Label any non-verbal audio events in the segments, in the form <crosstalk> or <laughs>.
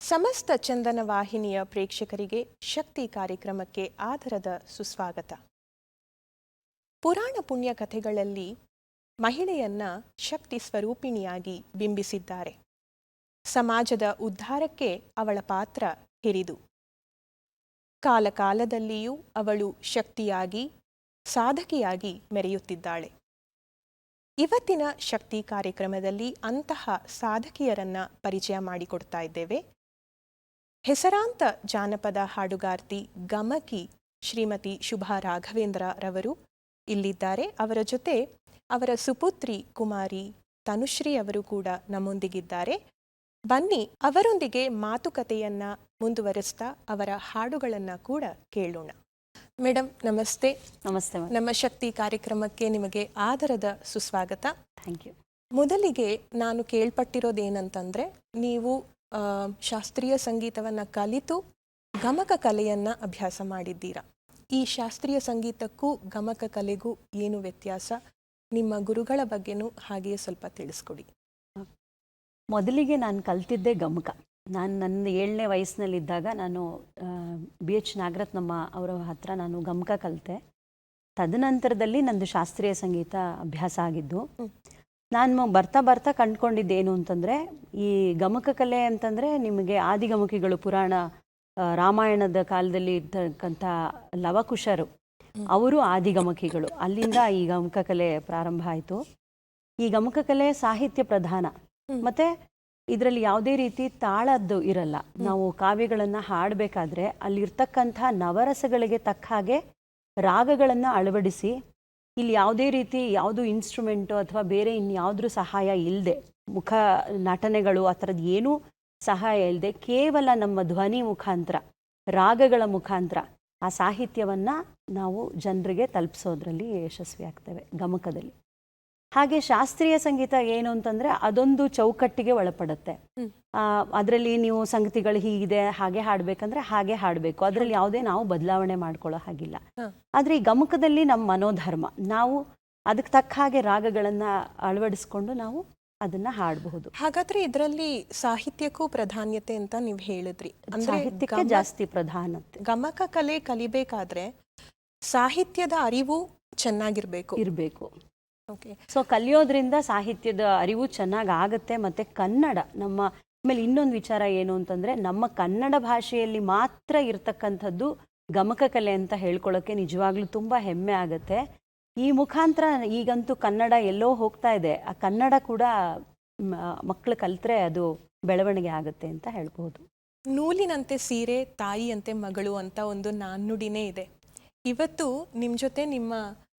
ಸಮಸ್ತ ಚಂದನ ವಾಹಿನಿಯ ಪ್ರೇಕ್ಷಕರಿಗೆ ಶಕ್ತಿ ಕಾರ್ಯಕ್ರಮಕ್ಕೆ ಆಧಾರದ ಸುಸ್ವಾಗತ. ಪುರಾಣ ಪುಣ್ಯ ಕಥೆಗಳಲ್ಲಿ ಮಹಿಳೆಯನ್ನ ಶಕ್ತಿ ಸ್ವರೂಪಿಣಿಯಾಗಿ ಬಿಂಬಿಸಿದ್ದಾರೆ. ಸಮಾಜದ ಉದ್ಧಾರಕ್ಕೆ ಅವಳ ಪಾತ್ರ ಹಿರಿದು. ಕಾಲಕಾಲದಲ್ಲಿಯೂ ಅವಳು ಶಕ್ತಿಯಾಗಿ, ಸಾಧಕಿಯಾಗಿ ಮೆರೆಯುತ್ತಿದ್ದಾಳೆ. ಇವತ್ತಿನ ಶಕ್ತಿ ಕಾರ್ಯಕ್ರಮದಲ್ಲಿ ಅಂತಹ ಸಾಧಕಿಯರನ್ನ ಪರಿಚಯ ಮಾಡಿಕೊಡ್ತಾ ಇದ್ದೇವೆ. ಹೆಸರಾಂತ ಜಾನಪದ ಹಾಡುಗಾರ್ತಿ ಗಮಕಿ ಶ್ರೀಮತಿ ಶುಭಾ ರಾಘವೇಂದ್ರ ರವರು ಇಲ್ಲಿದ್ದಾರೆ. ಅವರ ಜೊತೆ ಅವರ ಸುಪುತ್ರಿ ಕುಮಾರಿ ತನುಶ್ರೀ ಅವರು ಕೂಡ ನಮ್ಮೊಂದಿಗಿದ್ದಾರೆ. ಬನ್ನಿ ಅವರೊಂದಿಗೆ ಮಾತುಕತೆಯನ್ನ ಮುಂದುವರೆಸ್ತಾ ಅವರ ಹಾಡುಗಳನ್ನ ಕೂಡ ಕೇಳೋಣ. ಮೇಡಮ್ ನಮಸ್ತೆ. ನಮಸ್ತೆ ನಮ್ಮ ಶಕ್ತಿ ಕಾರ್ಯಕ್ರಮಕ್ಕೆ ನಿಮಗೆ ಆದರದ ಸುಸ್ವಾಗತ. Thank you. ಮೊದಲಿಗೆ ನಾನು ಕೇಳ್ಪಟ್ಟಿರೋದೇನಂತಂದ್ರೆ ನೀವು ಶಾಸ್ತ್ರೀಯ ಸಂಗೀತವನ್ನ ಕಲಿತು ಗಮಕ ಕಲೆಯನ್ನ ಅಭ್ಯಾಸ ಮಾಡಿದ್ದೀರಾ? ಈ ಶಾಸ್ತ್ರೀಯ ಸಂಗೀತಕ್ಕೂ ಗಮಕ ಕಲೆಗೂ ಏನು ವ್ಯತ್ಯಾಸ? ನಿಮ್ಮ ಗುರುಗಳ ಬಗ್ಗೆನೂ ಹಾಗೆಯೇ ಸ್ವಲ್ಪ ತಿಳಿಸ್ಕೊಡಿ. ಮೊದಲಿಗೆ ನಾನು ಕಲ್ತಿದ್ದೆ ಗಮಕ. ನಾನು ನನ್ನ ಏಳನೇ ವಯಸ್ಸಿನಲ್ಲಿದ್ದಾಗ ನಾನು ಬಿ ಎಚ್ ನಾಗರತ್ನಮ್ಮ ಅವರ ಹತ್ರ ನಾನು ಗಮಕ ಕಲಿತೆ. ತದನಂತರದಲ್ಲಿ ನಂದು ಶಾಸ್ತ್ರೀಯ ಸಂಗೀತ ಅಭ್ಯಾಸ ಆಗಿದ್ದು ನಾನು ಬರ್ತಾ ಬರ್ತಾ ಕಂಡ್ಕೊಂಡಿದ್ದೇನು ಅಂತಂದರೆ ಈ ಗಮಕ ಕಲೆ ಅಂತಂದರೆ ನಿಮಗೆ ಆದಿಗಮಕಿಗಳು ಪುರಾಣ ರಾಮಾಯಣದ ಕಾಲದಲ್ಲಿ ಇರ್ತಕ್ಕಂಥ ಲವಕುಶರು. ಅವರು ಆದಿಗಮಕಿಗಳು ಅಲ್ಲಿಂದ ಈ ಗಮಕ ಕಲೆ ಪ್ರಾರಂಭ ಆಯಿತು. ಈ ಗಮಕ ಕಲೆ ಸಾಹಿತ್ಯ ಪ್ರಧಾನ. ಮತ್ತೆ ಇದರಲ್ಲಿ ಯಾವುದೇ ರೀತಿ ತಾಳದ್ದು ಇರಲ್ಲ. ನಾವು ಕಾವ್ಯಗಳನ್ನು ಹಾಡಬೇಕಾದ್ರೆ ಅಲ್ಲಿರ್ತಕ್ಕಂಥ ನವರಸಗಳಿಗೆ ತಕ್ಕ ಹಾಗೆ ರಾಗಗಳನ್ನು ಅಳವಡಿಸಿ ಇಲ್ಲಿ ಯಾವುದೇ ರೀತಿ ಯಾವುದು ಇನ್ಸ್ಟ್ರೂಮೆಂಟು ಅಥವಾ ಬೇರೆ ಇನ್ಯಾವುದ್ರ ಸಹಾಯ ಇಲ್ಲದೆ ಮುಖ ನಟನೆಗಳು ಆ ಥರದ್ದು ಏನೂ ಸಹಾಯ ಇಲ್ಲದೆ ಕೇವಲ ನಮ್ಮ ಧ್ವನಿ ಮುಖಾಂತರ ರಾಗಗಳ ಮುಖಾಂತರ ಆ ಸಾಹಿತ್ಯವನ್ನು ನಾವು ಜನರಿಗೆ ತಲುಪಿಸೋದ್ರಲ್ಲಿ ಯಶಸ್ವಿ ಆಗ್ತೇವೆ ಗಮಕದಲ್ಲಿ ಹಾಗೆ ಶಾಸ್ತ್ರೀಯ ಸಂಗೀತ ಏನು ಅಂತಂದ್ರೆ ಅದೊಂದು ಚೌಕಟ್ಟಿಗೆ ಒಳಪಡುತ್ತೆ. ಅದರಲ್ಲಿ ನೀವು ಸಂಗತಿಗಳು ಹೀಗಿದೆ ಹಾಗೆ ಹಾಡಬೇಕಂದ್ರೆ ಹಾಗೆ ಹಾಡಬೇಕು ಅದರಲ್ಲಿ ಯಾವುದೇ ನಾವು ಬದಲಾವಣೆ ಮಾಡ್ಕೊಳ್ಳೋ ಹಾಗಿಲ್ಲ. ಆದರೆ ಈ ಗಮಕದಲ್ಲಿ ನಮ್ಮ ಮನೋಧರ್ಮ ನಾವು ಅದಕ್ಕೆ ತಕ್ಕ ಹಾಗೆ ರಾಗಗಳನ್ನು ಅಳವಡಿಸ್ಕೊಂಡು ನಾವು ಅದನ್ನ ಹಾಡಬಹುದು. ಹಾಗಾದ್ರೆ ಇದರಲ್ಲಿ ಸಾಹಿತ್ಯಕ್ಕೂ ಪ್ರಾಧಾನ್ಯತೆ ಅಂತ ನೀವು ಹೇಳಿದ್ರಿ. ಅಂದ್ರೆ ಸಾಹಿತ್ಯಕ್ಕೆ ಗಮ- ಜಾಸ್ತಿ ಪ್ರಧಾನತೆ ಗಮಕ ಕಲೆ ಕಲಿಬೇಕಾದ್ರೆ ಸಾಹಿತ್ಯದ ಅರಿವು ಚೆನ್ನಾಗಿರ್ಬೇಕು. ಇರಬೇಕು. ಓಕೆ. ಸೊ ಕಲಿಯೋದ್ರಿಂದ ಸಾಹಿತ್ಯದ ಅರಿವು ಚೆನ್ನಾಗಿ ಆಗುತ್ತೆ ಮತ್ತೆ ಕನ್ನಡ ನಮ್ಮ ಆಮೇಲೆ ಇನ್ನೊಂದು ವಿಚಾರ ಏನು ಅಂತಂದ್ರೆ ನಮ್ಮ ಕನ್ನಡ ಭಾಷೆಯಲ್ಲಿ ಮಾತ್ರ ಇರ್ತಕ್ಕಂಥದ್ದು ಗಮಕ ಕಲೆ ಅಂತ ಹೇಳ್ಕೊಳ್ಳೋಕೆ ನಿಜವಾಗ್ಲೂ ತುಂಬಾ ಹೆಮ್ಮೆ ಆಗುತ್ತೆ. ಈ ಮುಖಾಂತರ ಈಗಂತೂ ಕನ್ನಡ ಎಲ್ಲೋ ಹೋಗ್ತಾ ಇದೆ. ಆ ಕನ್ನಡ ಕೂಡ ಮಕ್ಕಳು ಕಲ್ತ್ರೆ ಅದು ಬೆಳವಣಿಗೆ ಆಗುತ್ತೆ ಅಂತ ಹೇಳ್ಬೋದು ನೂಲಿನಂತೆ ಸೀರೆ, ತಾಯಿಯಂತೆ ಮಗಳು ಅಂತ ಒಂದು ನಾಣ್ಣುಡಿನೇ ಇದೆ. ಇವತ್ತು ನಿಮ್ಮ ಜೊತೆ ನಿಮ್ಮ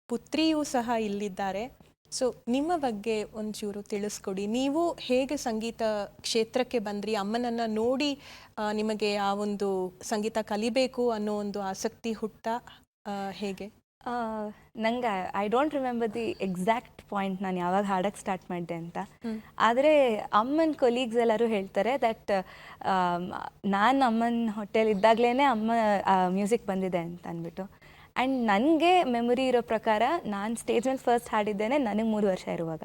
ಪುತ್ರಿಯೂ ಸಹ ಇಲ್ಲಿದ್ದಾರೆ. ಸೊ, ನಿಮ್ಮ ಬಗ್ಗೆ ಒಂಚೂರು ತಿಳಿಸ್ಕೊಡಿ. ನೀವು ಹೇಗೆ ಸಂಗೀತ ಕ್ಷೇತ್ರಕ್ಕೆ ಬಂದ್ರಿ? ಅಮ್ಮನನ್ನು ನೋಡಿ ನಿಮಗೆ ಆ ಒಂದು ಸಂಗೀತ ಕಲಿಬೇಕು ಅನ್ನೋ ಒಂದು ಆಸಕ್ತಿ ಹುಟ್ಟ ಹೇಗೆ? ನಂಗೆ I don't remember the exact point ನಾನು ಯಾವಾಗ ಹಾಡಕ್ಕೆ ಸ್ಟಾರ್ಟ್ ಮಾಡಿದೆ ಅಂತ. ಆದರೆ ಅಮ್ಮನ ಕೊಲೀಗ್ಸ್ ಎಲ್ಲರೂ ಹೇಳ್ತಾರೆ ದಟ್ ನಾನು ಅಮ್ಮನ ಹೊಟ್ಟೆಲಿದ್ದಾಗಲೇ ಅಮ್ಮ ಮ್ಯೂಸಿಕ್ ಬಂದಿದೆ ಅಂತ ಅಂದ್ಬಿಟ್ಟು. ಆ್ಯಂಡ್ ನನಗೆ ಮೆಮೊರಿ ಇರೋ ಪ್ರಕಾರ ನಾನು ಸ್ಟೇಜ್ ಮೇಲೆ ಫಸ್ಟ್ ಹಾಡಿದ್ದೇನೆ ನನಗೆ ಮೂರು ವರ್ಷ ಇರುವಾಗ.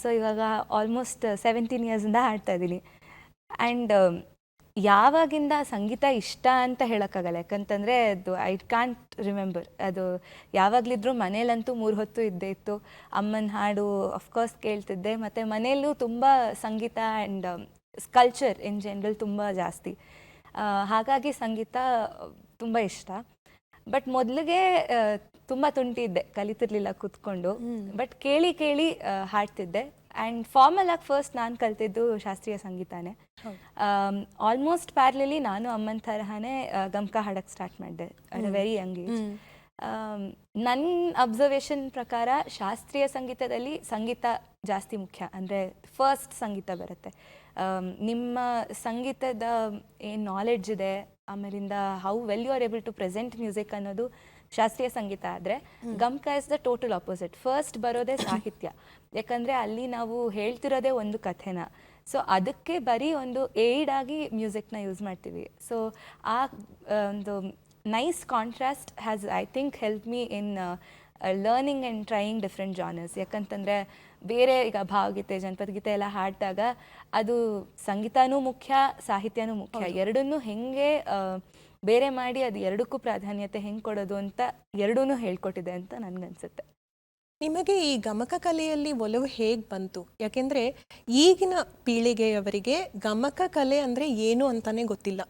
ಸೊ ಇವಾಗ ಆಲ್ಮೋಸ್ಟ್ ಸೆವೆಂಟೀನ್ ಇಯರ್ಸಿಂದ ಹಾಡ್ತಾ ಇದ್ದೀನಿ ಆ್ಯಂಡ್ ಯಾವಾಗಿಂದ ಸಂಗೀತ ಇಷ್ಟ ಅಂತ ಹೇಳೋಕ್ಕಾಗಲ್ಲ. ಯಾಕಂತಂದರೆ ಅದು ಐ ಕಾಂಟ್ ರಿಮೆಂಬರ್ ಅದು ಯಾವಾಗಲಿದ್ರೂ ಮನೇಲಂತೂ ಮೂರು ಹೊತ್ತು ಇದ್ದೇ ಇತ್ತು. ಅಮ್ಮನ ಹಾಡು ಅಫ್ಕೋರ್ಸ್ ಕೇಳ್ತಿದ್ದೆ. ಮತ್ತು ಮನೆಯಲ್ಲೂ ತುಂಬ ಸಂಗೀತ ಆ್ಯಂಡ್ ಕಲ್ಚರ್ ಇನ್ ಜನರಲ್ ತುಂಬ ಜಾಸ್ತಿ. ಹಾಗಾಗಿ ಸಂಗೀತ ತುಂಬ ಇಷ್ಟ. ಬಟ್ ಮೊದಲಿಗೆ ತುಂಬ ತುಂಟಿ ಇದ್ದೆ. ಕಲಿತಿರ್ಲಿಲ್ಲ ಕೂತ್ಕೊಂಡು. ಬಟ್ ಕೇಳಿ ಕೇಳಿ ಹಾಡ್ತಿದ್ದೆ. ಆ್ಯಂಡ್ ಫಾರ್ಮಲಾಗಿ ಫಸ್ಟ್ ನಾನು ಕಲ್ತಿದ್ದು ಶಾಸ್ತ್ರೀಯ ಸಂಗೀತನೇ. ಆಲ್ಮೋಸ್ಟ್ ಪ್ಯಾರ್ಲಲಿ ನಾನು ಅಮ್ಮನ ತರಹನೇ ಗಮಕ ಹಾಡಕ್ಕೆ ಸ್ಟಾರ್ಟ್ ಮಾಡಿದೆ at a very young age. ನನ್ನ ಅಬ್ಸರ್ವೇಷನ್ ಪ್ರಕಾರ ಶಾಸ್ತ್ರೀಯ ಸಂಗೀತದಲ್ಲಿ ಸಂಗೀತ ಜಾಸ್ತಿ ಮುಖ್ಯ. ಅಂದರೆ ಫಸ್ಟ್ ಸಂಗೀತ ಬರುತ್ತೆ. ಆಮ್, ನಿಮ್ಮ ಸಂಗೀತದ ಏನು ನಾಲೆಡ್ಜ್ ಇದೆ ಆಮೇಲಿಂದ how well you are able to present music ಅನ್ನೋದು ಶಾಸ್ತ್ರೀಯ ಸಂಗೀತ ಆದರೆ gamaka is the total opposite first ಬರೋದೇ ಸಾಹಿತ್ಯ. ಯಾಕಂದರೆ ಅಲ್ಲಿ ನಾವು ಹೇಳ್ತಿರೋದೇ ಒಂದು ಕಥೆನ. ಸೊ ಅದಕ್ಕೆ ಬರೀ ಒಂದು ಏಡ್ ಆಗಿ ಮ್ಯೂಸಿಕ್ನ ಯೂಸ್ ಮಾಡ್ತೀವಿ. ಸೊ ಆ ಒಂದು nice contrast has I think help me in learning and trying different genres ಯಾಕಂತಂದರೆ ಬೇರೆ ಈಗ ಭಾವಗೀತೆ ಜನಪದ ಗೀತೆ ಎಲ್ಲ ಹಾಡಿದಾಗ ಅದು ಸಂಗೀತನೂ ಮುಖ್ಯ ಸಾಹಿತ್ಯನೂ ಮುಖ್ಯ. ಎರಡನ್ನೂ ಹೆಂಗೆ ಬೇರೆ ಮಾಡಿ ಅದು ಎರಡಕ್ಕೂ ಪ್ರಾಧಾನ್ಯತೆ ಹೆಂಗೆ ಕೊಡೋದು ಅಂತ ಎರಡೂ ಹೇಳ್ಕೊಟ್ಟಿದೆ ಅಂತ ನನಗನ್ಸುತ್ತೆ. ನಿಮಗೆ ಈ ಗಮಕ ಕಲೆಯಲ್ಲಿ ಒಲವು ಹೇಗೆ ಬಂತು? ಯಾಕೆಂದರೆ ಈಗಿನ ಪೀಳಿಗೆಯವರಿಗೆ ಗಮಕ ಕಲೆ ಅಂದರೆ ಏನು ಅಂತಾನೆ ಗೊತ್ತಿಲ್ಲ.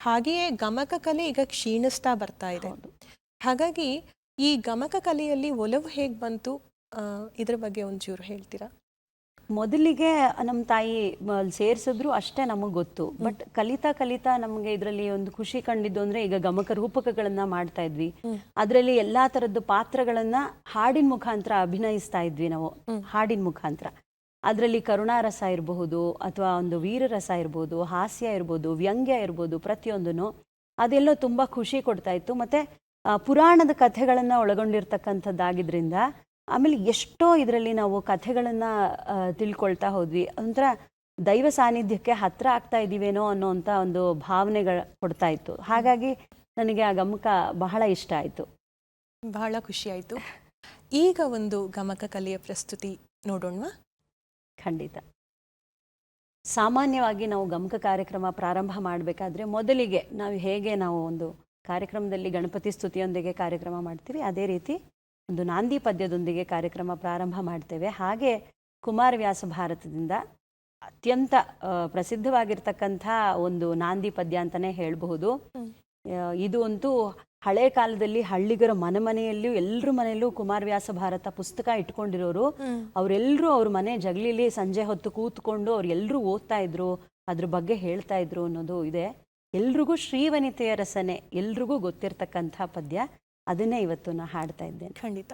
ಹಾಗೆಯೇ ಗಮಕ ಕಲೆ ಈಗ ಕ್ಷೀಣಿಸ್ತಾ ಬರ್ತಾ ಇದೆ. ಹಾಗಾಗಿ ಈ ಗಮಕ ಕಲೆಯಲ್ಲಿ ಒಲವು ಹೇಗೆ ಬಂತು? ಇದರ ಇದ್ರ ಬಗ್ಗೆ ಒಂಚೂರು ಹೇಳ್ತೀರಾ? ಮೊದಲಿಗೆ ನಮ್ಮ ತಾಯಿ ಸೇರಿಸಿದ್ರು ಅಷ್ಟೇ ನಮಗೆ ಗೊತ್ತು. ಬಟ್ ಕಲಿತಾ ಕಲಿತಾ ನಮಗೆ ಇದರಲ್ಲಿ ಒಂದು ಖುಷಿ ಕಂಡಿದ್ದು ಅಂದ್ರೆ ಈಗ ಗಮಕ ರೂಪಕಗಳನ್ನ ಮಾಡ್ತಾ ಇದ್ವಿ. ಅದರಲ್ಲಿ ಎಲ್ಲಾ ತರದ್ದು ಪಾತ್ರಗಳನ್ನ ಹಾಡಿನ ಮುಖಾಂತರ ಅಭಿನಯಿಸ್ತಾ ಇದ್ವಿ ನಾವು. ಹಾಡಿನ ಮುಖಾಂತರ. ಅದರಲ್ಲಿ ಕರುಣಾರಸ ಇರಬಹುದು ಅಥವಾ ಒಂದು ವೀರರಸ ಇರ್ಬೋದು ಹಾಸ್ಯ ಇರ್ಬೋದು ವ್ಯಂಗ್ಯ ಇರ್ಬೋದು ಪ್ರತಿಯೊಂದೂ ಅದೆಲ್ಲೋ ತುಂಬಾ ಖುಷಿ ಕೊಡ್ತಾ ಇತ್ತು. ಮತ್ತೆ ಪುರಾಣದ ಕಥೆಗಳನ್ನ ಒಳಗೊಂಡಿರ್ತಕ್ಕಂಥದ್ದಾಗಿದ್ರಿಂದ ಆಮೇಲೆ ಎಷ್ಟೋ ಇದರಲ್ಲಿ ನಾವು ಕಥೆಗಳನ್ನು ತಿಳ್ಕೊಳ್ತಾ ಹೋದ್ವಿ. ಒಂಥರ ದೈವ ಸಾನ್ನಿಧ್ಯಕ್ಕೆ ಹತ್ರ ಆಗ್ತಾ ಇದ್ದೀವೇನೋ ಅನ್ನೋಂಥ ಒಂದು ಭಾವನೆಗಳು ಕೊಡ್ತಾ ಇತ್ತು. ಹಾಗಾಗಿ ನನಗೆ ಆ ಗಮಕ ಬಹಳ ಇಷ್ಟ ಆಯಿತು. ಬಹಳ ಖುಷಿಯಾಯಿತು ಈಗ ಒಂದು ಗಮಕ ಕಲೆಯ ಪ್ರಸ್ತುತಿ ನೋಡೋಣವಾ? ಖಂಡಿತ. ಸಾಮಾನ್ಯವಾಗಿ ನಾವು ಗಮಕ ಕಾರ್ಯಕ್ರಮ ಪ್ರಾರಂಭ ಮಾಡಬೇಕಾದ್ರೆ ಮೊದಲಿಗೆ ನಾವು ಹೇಗೆ ನಾವು ಒಂದು ಕಾರ್ಯಕ್ರಮದಲ್ಲಿ ಗಣಪತಿ ಸ್ತುತಿಯೊಂದಿಗೆ ಕಾರ್ಯಕ್ರಮ ಮಾಡ್ತೀವಿ ಅದೇ ರೀತಿ ಒಂದು ನಾಂದಿ ಪದ್ಯದೊಂದಿಗೆ ಕಾರ್ಯಕ್ರಮ ಪ್ರಾರಂಭ ಮಾಡ್ತೇವೆ. ಹಾಗೆ ಕುಮಾರವ್ಯಾಸ ಭಾರತದಿಂದ ಅತ್ಯಂತ ಪ್ರಸಿದ್ಧವಾಗಿರ್ತಕ್ಕಂಥ ಒಂದು ನಾಂದಿ ಪದ್ಯ ಅಂತಲೇ ಹೇಳಬಹುದು. ಇದು ಅಂತೂ ಹಳೆ ಕಾಲದಲ್ಲಿ ಹಳ್ಳಿಗರ ಮನೆ ಮನೆಯಲ್ಲೂ ಎಲ್ಲರ ಮನೆಯಲ್ಲೂ ಕುಮಾರವ್ಯಾಸ ಭಾರತ ಪುಸ್ತಕ ಇಟ್ಕೊಂಡಿರೋರು. ಅವರೆಲ್ಲರೂ ಅವ್ರ ಮನೆ ಜಗಲಿಲಿ ಸಂಜೆ ಹೊತ್ತು ಕೂತ್ಕೊಂಡು ಅವ್ರು ಎಲ್ಲರೂ ಓದ್ತಾ ಇದ್ರು ಅದ್ರ ಬಗ್ಗೆ ಹೇಳ್ತಾ ಇದ್ರು ಅನ್ನೋದು ಇದೆ. ಎಲ್ರಿಗೂ ಶ್ರೀವನಿತೆಯ ರಸನೆ ಎಲ್ರಿಗೂ ಗೊತ್ತಿರ್ತಕ್ಕಂಥ ಪದ್ಯ. ಅದನ್ನೇ ಇವತ್ತು ನಾ ಹಾಡ್ತಾ ಇದ್ದೇನೆ. ಖಂಡಿತ.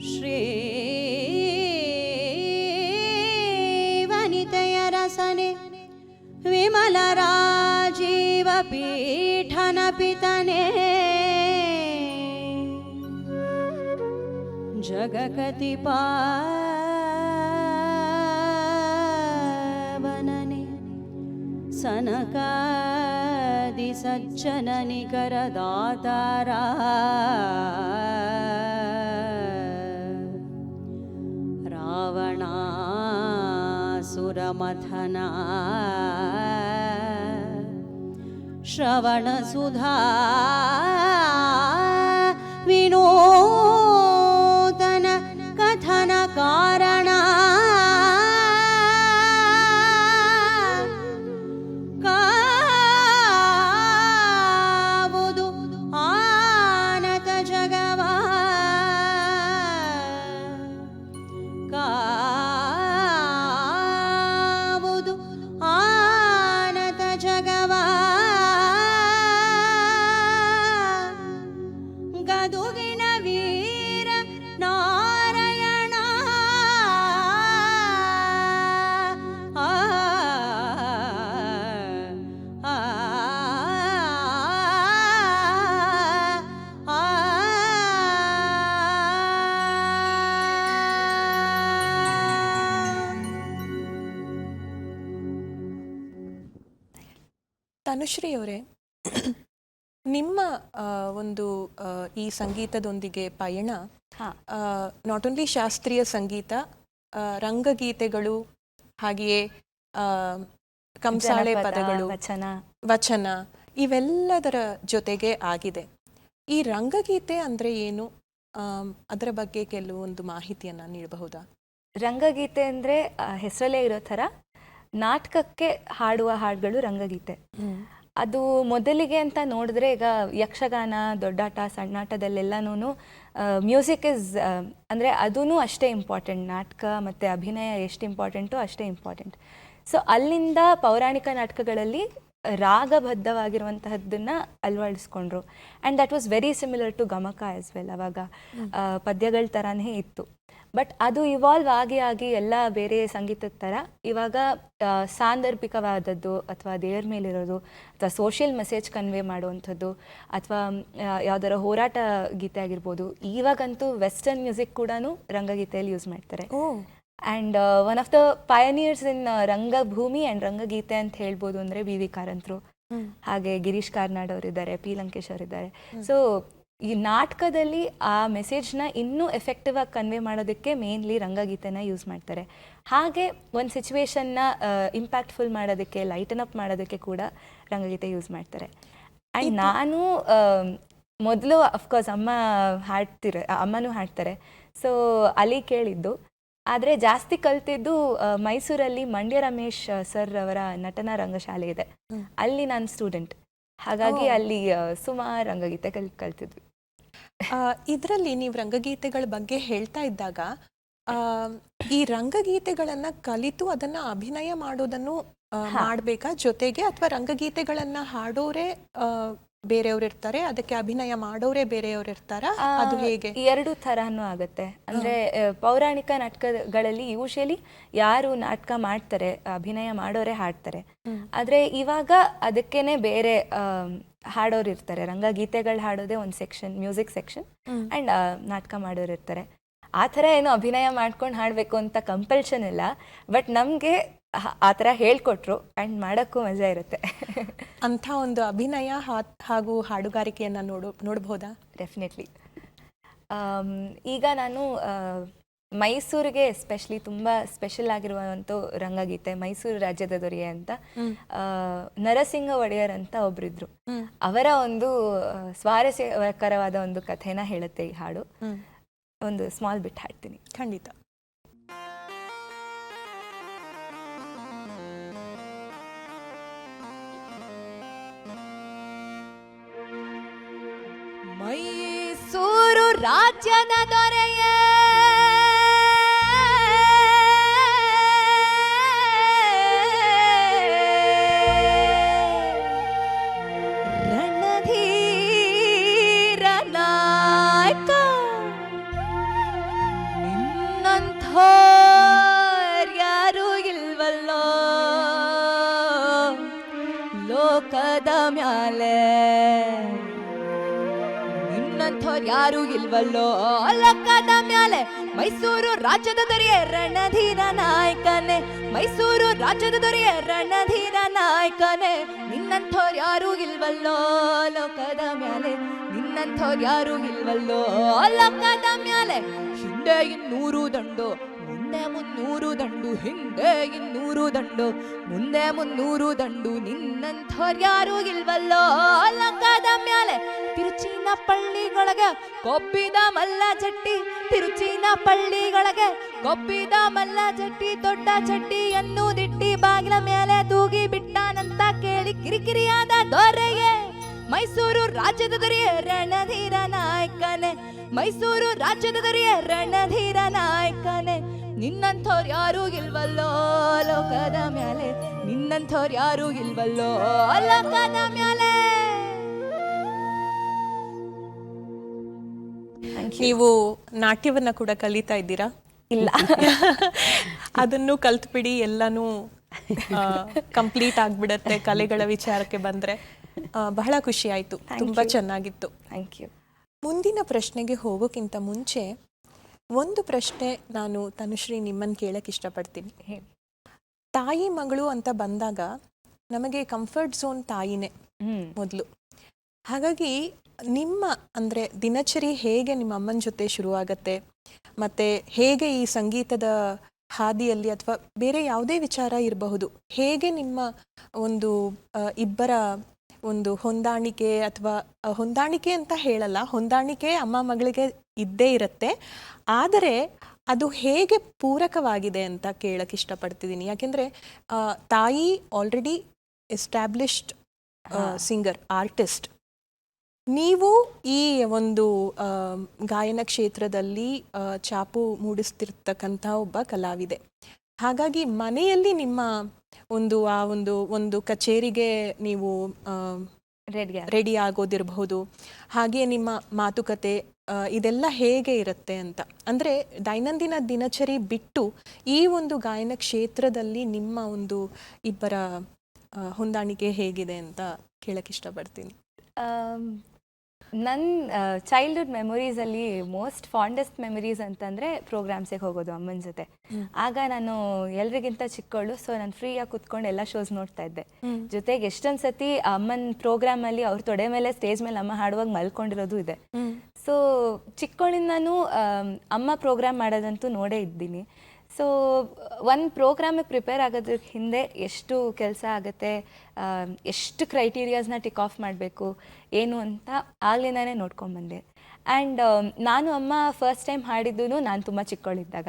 ಶ್ರೀ ಶ್ರೀವನಿತೆಯ ರಸನೆ ವಿಮಲ ರಾಜೀವ ಪೀಠನ ಪಿತನೆ. ಜಗಕತಿ सनकादिसज्जननिकरदातारा। रावणासुरमथना। श्रवणसुधा। विनो ತನುಶ್ರೀ ಅವರೇ <clears throat> ನಿಮ್ಮ ಒಂದು ಈ ಸಂಗೀತದೊಂದಿಗೆ ಪಯಣ ಹಾಂ. ನಾಟ್ ಓನ್ಲಿ ಶಾಸ್ತ್ರೀಯ ಸಂಗೀತ ರಂಗಗೀತೆಗಳು ಹಾಗೆಯೇ ಕಂಸಾಳೆ ಪದಗಳು ವಚನ. ಇವೆಲ್ಲದರ ಜೊತೆಗೆ ಆಗಿದೆ. ಈ ರಂಗಗೀತೆ ಅಂದ್ರೆ ಏನು? ಅದರ ಬಗ್ಗೆ ಕೆಲವೊಂದು ಮಾಹಿತಿಯನ್ನು ನೀಡಬಹುದಾ? ರಂಗಗೀತೆ ಅಂದರೆ ಹೆಸರಲ್ಲೇ ಇರೋ ಥರ ನಾಟಕಕ್ಕೆ ಹಾಡುವ ಹಾಡುಗಳು ರಂಗಗೀತೆ. ಅದು ಮೊದಲಿಗೆ ಅಂತ ನೋಡಿದ್ರೆ ಈಗ ಯಕ್ಷಗಾನ ದೊಡ್ಡಾಟ ಸಣ್ಣಾಟದಲ್ಲೆಲ್ಲನೂ ಮ್ಯೂಸಿಕ್ ಇಸ್ ಅಂದರೆ ಅದೂ ಅಷ್ಟೇ ಇಂಪಾರ್ಟೆಂಟ್ ನಾಟಕ ಮತ್ತು ಅಭಿನಯ ಎಷ್ಟು ಇಂಪಾರ್ಟೆಂಟು ಅಷ್ಟೇ ಇಂಪಾರ್ಟೆಂಟ್ ಸೊ ಅಲ್ಲಿಂದ ಪೌರಾಣಿಕ ನಾಟಕಗಳಲ್ಲಿ ರಾಗಬದ್ಧವಾಗಿರುವಂತಹದ್ದನ್ನು ಅಳವಡಿಸ್ಕೊಂಡ್ರು. And that was very similar to gamaka as well ಅವಾಗ. ಪದ್ಯಗಳ ಥರನೇ ಇತ್ತು. ಬಟ್ ಅದು ಇವಾಲ್ವ್ ಆಗಿ ಆಗಿ ಎಲ್ಲ ಬೇರೆ ಸಂಗೀತದ ಥರ ಇವಾಗ ಸಾಂದರ್ಭಿಕವಾದದ್ದು ಅಥವಾ ದೇವ್ರ ಮೇಲಿರೋದು ಅಥವಾ ಸೋಷಿಯಲ್ ಮೆಸೇಜ್ ಕನ್ವೆ ಮಾಡುವಂಥದ್ದು ಅಥವಾ ಯಾವ್ದಾರ ಹೋರಾಟ ಗೀತೆ ಆಗಿರ್ಬೋದು ಇವಾಗಂತೂ ವೆಸ್ಟರ್ನ್ ಮ್ಯೂಸಿಕ್ ಕೂಡ ರಂಗಗೀತೆಯಲ್ಲಿ ಯೂಸ್ ಮಾಡ್ತಾರೆ. And one of the pioneers in ರಂಗಭೂಮಿ ಆ್ಯಂಡ್ ರಂಗಗೀತೆ ಅಂತ ಹೇಳ್ಬೋದು ಅಂದರೆ ಬಿ ವಿ ಕಾರಂತರು. ಹಾಗೆ ಗಿರೀಶ್ ಕಾರ್ನಾಡ್ ಅವರಿದ್ದಾರೆ ಪಿ ಲಂಕೇಶ್ ಅವರಿದ್ದಾರೆ. ಸೊ ಈ ನಾಟಕದಲ್ಲಿ ಆ ಮೆಸೇಜ್ನ ಇನ್ನೂ ಎಫೆಕ್ಟಿವ್ ಆಗಿ ಕನ್ವೆ ಮಾಡೋದಕ್ಕೆ ಮೇನ್ಲಿ ರಂಗಗೀತೆನ ಯೂಸ್ ಮಾಡ್ತಾರೆ. ಹಾಗೆ ಒಂದು ಸಿಚುವೇಶನ್ನ ಇಂಪ್ಯಾಕ್ಟ್ಫುಲ್ ಮಾಡೋದಕ್ಕೆ ಲೈಟನ್ ಅಪ್ ಮಾಡೋದಕ್ಕೆ ಕೂಡ ರಂಗಗೀತೆ ಯೂಸ್ ಮಾಡ್ತಾರೆ. ಆ್ಯಂಡ್ ನಾನು ಮೊದಲು ಅಫ್ಕೋರ್ಸ್ ಅಮ್ಮ ಹಾಡ್ತಿರ ಅಮ್ಮನೂ ಹಾಡ್ತಾರೆ. ಸೊ ಅಲ್ಲಿ ಕೇಳಿದ್ದು. ಆದರೆ ಜಾಸ್ತಿ ಕಲ್ತಿದ್ದು ಮೈಸೂರಲ್ಲಿ ಮಂಡ್ಯ ರಮೇಶ್ ಸರ್ ಅವರ ನಟನಾ ರಂಗಶಾಲೆ ಇದೆ. ಅಲ್ಲಿ ನಾನು ಸ್ಟೂಡೆಂಟ್ ಹಾಗಾಗಿ ಅಲ್ಲಿ ಸುಮಾರು ರಂಗಗೀತೆ ಕಲ್ ಕಲ್ತಿದ್ವಿ. ಇದರಲ್ಲಿ ನೀವು ರಂಗಗೀತೆಗಳ ಬಗ್ಗೆ ಹೇಳ್ತಾ ಇದ್ದಾಗ ಈ ರಂಗಗೀತೆಗಳನ್ನ ಕಲಿತು ಅದನ್ನ ಅಭಿನಯ ಮಾಡೋದನ್ನು ಮಾಡಬೇಕಾ? ಜೊತೆಗೆ ಅಥವಾ ರಂಗಗೀತೆಗಳನ್ನ ಹಾಡೋರೆ ಬೇರೆಯವ್ರು ಇರ್ತಾರೆ? ಅದಕ್ಕೆ ಅಭಿನಯ ಮಾಡೋರೆ ಬೇರೆಯವ್ರು ಇರ್ತಾರ? ಅದು ಹೇಗೆ? ಎರಡು ತರಹನು ಆಗುತ್ತೆ. ಅಂದ್ರೆ ಪೌರಾಣಿಕ ನಾಟಕಗಳಲ್ಲಿ ಯೂಶಲಿ ಯಾರು ನಾಟಕ ಮಾಡ್ತಾರೆ ಅಭಿನಯ ಮಾಡೋರೆ ಹಾಡ್ತಾರೆ. ಆದ್ರೆ ಇವಾಗ ಅದಕ್ಕೇನೆ ಬೇರೆ ಹಾಡೋರು ಇರ್ತಾರೆ. ರಂಗಗೀತೆಗಳು ಹಾಡೋದೇ ಒಂದು section music section and and ನಾಟಕ ಮಾಡೋರು ಇರ್ತಾರೆ. ಆ ಥರ ಏನು ಅಭಿನಯ ಮಾಡ್ಕೊಂಡು ಹಾಡಬೇಕು ಅಂತ ಕಂಪಲ್ಷನ್ ಇಲ್ಲ. ಬಟ್ ನಮಗೆ ಆ ಥರ ಹೇಳ್ಕೊಟ್ರು ಆ್ಯಂಡ್ ಮಾಡೋಕ್ಕೂ ಮಜಾ ಇರುತ್ತೆ. <laughs> ಅಂಥ ಒಂದು ಅಭಿನಯ ಹಾಗೂ ಹಾಡುಗಾರಿಕೆಯನ್ನ ನೋಡು ನೋಡ್ಬೋದಾ? ಡೆಫಿನೆಟ್ಲಿ ಈಗ ನಾನು ಮೈಸೂರಿಗೆ ಎಸ್ಪೆಷಲಿ ತುಂಬ ಸ್ಪೆಷಲ್ ಆಗಿರುವಂತ ರಂಗಗೀತೆ ಮೈಸೂರು ರಾಜ್ಯದ ದೊರೆಯೆ ಅಂತ ನರಸಿಂಗ ನರಸಿಂಹ ಒಡೆಯರ್ ಅಂತ ಒಬ್ರಿದ್ರು. ಅವರ ಒಂದು ಸ್ವಾರಸ್ಯಕರವಾದ ಒಂದು ಕಥೆನ ಹೇಳುತ್ತೆ ಈ ಹಾಡು. ಒಂದು ಸ್ಮಾಲ್ ಬಿಟ್ ಹಾಡ್ತೀನಿ. ಖಂಡಿತ. ಮೈಸೂರು ರಾಜ್ಯದ ದೊರೆಯ ಇಲ್ವಲ್ಲೋ ಲೋಕದ ಮ್ಯಾಲೆ ಮೈಸೂರು ರಾಜ್ಯದ ದೊರೆಯ ರಣಧೀರ ನಾಯಕನೇ. ಮೈಸೂರು ರಾಜ್ಯದ ದೊರೆಯ ರಣಧೀರ ನಾಯಕನೇ. ನಿನ್ನಂಥವ್ರು ಯಾರು ಇಲ್ವಲ್ಲೋ ಲೋಕದ ಮ್ಯಾಲೆ? ನಿನ್ನಂಥವ್ರು ಯಾರು ಇಲ್ವಲ್ಲೋ ಲೋಕದ ಮ್ಯಾಲೆ? ಹಿಂದೆ ಇನ್ನೂರು ದಂಡು ಮುಂದೆ ಮುನ್ನೂರು ದಂಡು, ಹಿಂದೆ ಇನ್ನೂರು ದಂಡು, ಮುಂದೆ ಮುನ್ನೂರು ದಂಡು, ನಿನ್ನಂಥವ್ರು ಯಾರೂ ಇಲ್ವಲ್ಲೋ? ಲಂಕಾದ ಮ್ಯಾಲೆ ತಿರುಚಿನ ಪಳ್ಳಿಗಳಗೆ ಕೊಬ್ಬಿದ ಮಲ್ಲ ಚಟ್ಟಿ, ತಿರುಚಿನ ಪಳ್ಳಿಗಳಿಗೆ ಕೊಬ್ಬಿದ ಮಲ್ಲ ಚಟ್ಟಿ, ದೊಡ್ಡ ಚಟ್ಟಿ ದಿಟ್ಟಿ ಬಾಗಿಲ ಮೇಲೆ ತೂಗಿ ಬಿಟ್ಟಾನಂತ ಕೇಳಿ ಕಿರಿಕಿರಿಯಾದ ದೊರೆಯೇ? ಮೈಸೂರು ರಾಜ್ಯದ ದೊರೆಯ ರಣಧೀರ ನಾಯಕನೇ? ಮೈಸೂರು ರಾಜ್ಯದ ದೊರೆಯ ರಣಧೀರ ನಾಯಕನೇ? ನಿನ್ನಂಥವ್ರು ಯಾರು ಇಲ್ವಲ್ಲೋ ಲೋಕದ ಮ್ಯಾಲೆ? ನಿನ್ನಂಥವ್ರು ಯಾರು ಇಲ್ವಲ್ಲೋ ಲೋಕದ ಮ್ಯಾಲೆ? ನೀವು ನಾಟ್ಯವನ್ನ ಕೂಡ ಕಲಿತಾ ಇದ್ದೀರಾ? ಇಲ್ಲ. <laughs> ಅದನ್ನು ಕಲ್ತ್ಬಿಡಿ ಎಲ್ಲಾನು ಕಂಪ್ಲೀಟ್ ಆಗ್ಬಿಡತ್ತೆ ಕಲೆಗಳ ವಿಚಾರಕ್ಕೆ ಬಂದ್ರೆ. ಬಹಳ ಖುಷಿ ಆಯ್ತು. ತುಂಬಾ ಚೆನ್ನಾಗಿತ್ತು. ಥ್ಯಾಂಕ್ ಯು ಮುಂದಿನ ಪ್ರಶ್ನೆಗೆ ಹೋಗೋಕ್ಕಿಂತ ಮುಂಚೆ ಒಂದು ಪ್ರಶ್ನೆ ನಾನು ತನುಶ್ರೀ ನಿಮ್ಮನ್ನು ಕೇಳಕ್ಕೆ ಇಷ್ಟಪಡ್ತೀನಿ. ತಾಯಿ ಮಗಳು ಅಂತ ಬಂದಾಗ ನಮಗೆ ಕಂಫರ್ಟ್ ಝೋನ್ ತಾಯಿನೇ ಮೊದಲು. ಹಾಗಾಗಿ ನಿಮ್ಮ ಅಂದರೆ ದಿನಚರಿ ಹೇಗೆ ನಿಮ್ಮ ಅಮ್ಮನ ಜೊತೆ ಶುರುವಾಗತ್ತೆ? ಮತ್ತು ಹೇಗೆ ಈ ಸಂಗೀತದ ಹಾದಿಯಲ್ಲಿ ಅಥವಾ ಬೇರೆ ಯಾವುದೇ ವಿಚಾರ ಇರಬಹುದು ಹೇಗೆ ನಿಮ್ಮ ಒಂದು ಇಬ್ಬರ ಒಂದು ಹೊಂದಾಣಿಕೆ ಅಥವಾ ಹೊಂದಾಣಿಕೆ ಅಂತ ಹೇಳಲ್ಲ ಹೊಂದಾಣಿಕೆ ಅಮ್ಮ ಮಗಳಿಗೆ ಇದ್ದೇ ಇರುತ್ತೆ. ಆದರೆ ಅದು ಹೇಗೆ ಪೂರಕವಾಗಿದೆ ಅಂತ ಕೇಳಕ್ಕೆ ಇಷ್ಟಪಡ್ತಿದ್ದೀನಿ ಯಾಕೆಂದರೆ ತಾಯಿ ಆಲ್ರೆಡಿ ಎಸ್ಟ್ಯಾಬ್ಲಿಷ್ಡ್. ಸಿಂಗರ್ ಆರ್ಟಿಸ್ಟ್ ನೀವು ಈ ಒಂದು ಗಾಯನ ಕ್ಷೇತ್ರದಲ್ಲಿ ಚಾಪು ಮೂಡಿಸ್ತಿರ್ತಕ್ಕಂಥ ಒಬ್ಬ ಕಲಾವಿದೆ. ಹಾಗಾಗಿ ಮನೆಯಲ್ಲಿ ನಿಮ್ಮ ಒಂದು ಆ ಒಂದು ಒಂದು ಕಚೇರಿಗೆ ನೀವು ರೆಡಿ ರೆಡಿ ಆಗೋದಿರಬಹುದು. ಹಾಗೆ ನಿಮ್ಮ ಮಾತುಕತೆ ಇದೆಲ್ಲ ಹೇಗೆ ಇರುತ್ತೆ ಅಂತ. ಅಂದರೆ ದೈನಂದಿನ ದಿನಚರಿ ಬಿಟ್ಟು ಈ ಒಂದು ಗಾಯನ ಕ್ಷೇತ್ರದಲ್ಲಿ ನಿಮ್ಮ ಒಂದು ಇಬ್ಬರ ಹೊಂದಾಣಿಕೆ ಹೇಗಿದೆ ಅಂತ ಕೇಳಕ್ಕೆ ಇಷ್ಟಪಡ್ತೀನಿ. ನನ್ನ ಚೈಲ್ಡ್ಹುಡ್ ಮೆಮೊರೀಸಲ್ಲಿ ಮೋಸ್ಟ್ ಫಾಂಡೆಸ್ಟ್ ಮೆಮೊರೀಸ್ ಅಂತಂದರೆ ಪ್ರೋಗ್ರಾಮ್ಸಿಗೆ ಹೋಗೋದು ಅಮ್ಮನ ಜೊತೆ. ಆಗ ನಾನು ಎಲ್ರಿಗಿಂತ ಚಿಕ್ಕವಳು ಸೊ ನಾನು ಫ್ರೀಯಾಗಿ ಕುತ್ಕೊಂಡು ಎಲ್ಲ ಶೋಸ್ ನೋಡ್ತಾ ಇದ್ದೆ. ಜೊತೆಗೆ ಎಷ್ಟೊಂದು ಸತಿ ಅಮ್ಮನ ಪ್ರೋಗ್ರಾಮಲ್ಲಿ ಅವ್ರ ತೊಡೆ ಮೇಲೆ ಸ್ಟೇಜ್ ಮೇಲೆ ಅಮ್ಮ ಹಾಡುವಾಗ ಮಲ್ಕೊಂಡಿರೋದು ಇದೆ. ಸೊ ಚಿಕ್ಕವಳಿಂದನೂ ಆಮ್, ಅಮ್ಮ ಪ್ರೋಗ್ರಾಮ್ ಮಾಡೋದಂತೂ ನೋಡೇ ಇದ್ದೀನಿ. ಸೊ ಒಂದು ಪ್ರೋಗ್ರಾಮಿಗೆ ಪ್ರಿಪೇರ್ ಆಗೋದ್ರ ಹಿಂದೆ ಎಷ್ಟು ಕೆಲಸ ಆಗುತ್ತೆ ಎಷ್ಟು ಕ್ರೈಟೀರಿಯಾಸ್ನ ಟಿಕ್ ಆಫ್ ಮಾಡಬೇಕು, ಏನು ಅಂತ ಆಗಲಿಂದಾನೇ ನೋಡ್ಕೊಂಡ್ಬಂದೆ ಆ್ಯಂಡ್ ನಾನು ಅಮ್ಮ ಫಸ್ಟ್ ಟೈಮ್ ಹಾಡಿದ್ದು ನಾನು ತುಂಬ ಚಿಕ್ಕವಳಿದ್ದಾಗ